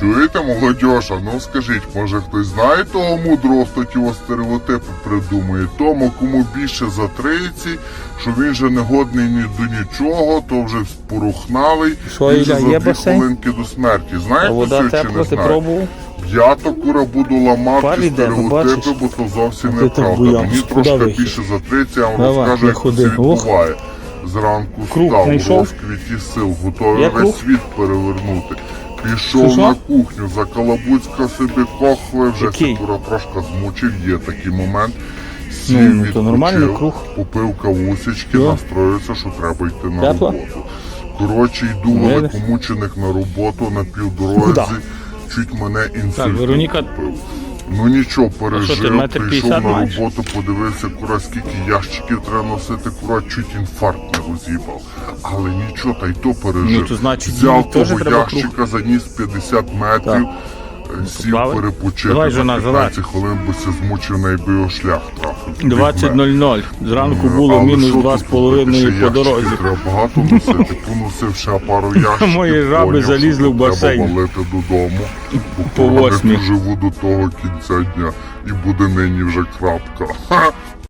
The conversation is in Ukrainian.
Чуєте, молодьоша? Ну скажіть, може хтось знає того мудрого, хто ті стереотипи придумує? Тому, кому більше за 30, що він же не годний ні до нічого, то вже порухналий. Що, він же Ілля, за є дві басейн? хвилинки до смерті. А Знаєте, вода що чи тепла, не ти знаєте? пробував? Я то кура буду ламати іде, ну, стереотипи, бо то зовсім А ти так неправда. боявся. Мені Куди трошки вихід? більше за 30, я вам Давай, розкажу, не як це ходи. відбуває. Зранку Круг став, знайшов? розквіті сил, готовий Є весь світ перевернути. Пішов Шо? на кухню, закалабуцька собі кохле, вже Який? Сикура трошки змучив, є такий момент. Сів, Ну, ну, то нормальний відпочив, круг. Попив кавусечки, Йо. настроївся, що треба йти на Тепло? роботу. Коротше, йду Видиш? великомученик на роботу на півдорозі, Да. чуть мене інсульт Так, Вероніка- купив. Ну нічого, ти, пережив, метр прийшов п'ятдесят на маєш? роботу, подивився, кура, скільки ящиків треба носити, кура, чуть інфаркт не роз'їбав. Але нічого, та й то пережив. Ну, то значить, Взяв теж того треба ящика, заніс 50 метрів, сів поплавай. перепочити Давай, за жона, 15 хвилин, бо це змучив, найби його шлях трафив. 20.00. Зранку Ну, було мінус два з половиною по дорозі. Треба багато носити, поносив ще пару ящиків. Мої жаби поняв, залізли що в басейн. Треба валити додому. Бо По восьмій. живу до того кінця дня і буде нині вже крапка. Ха!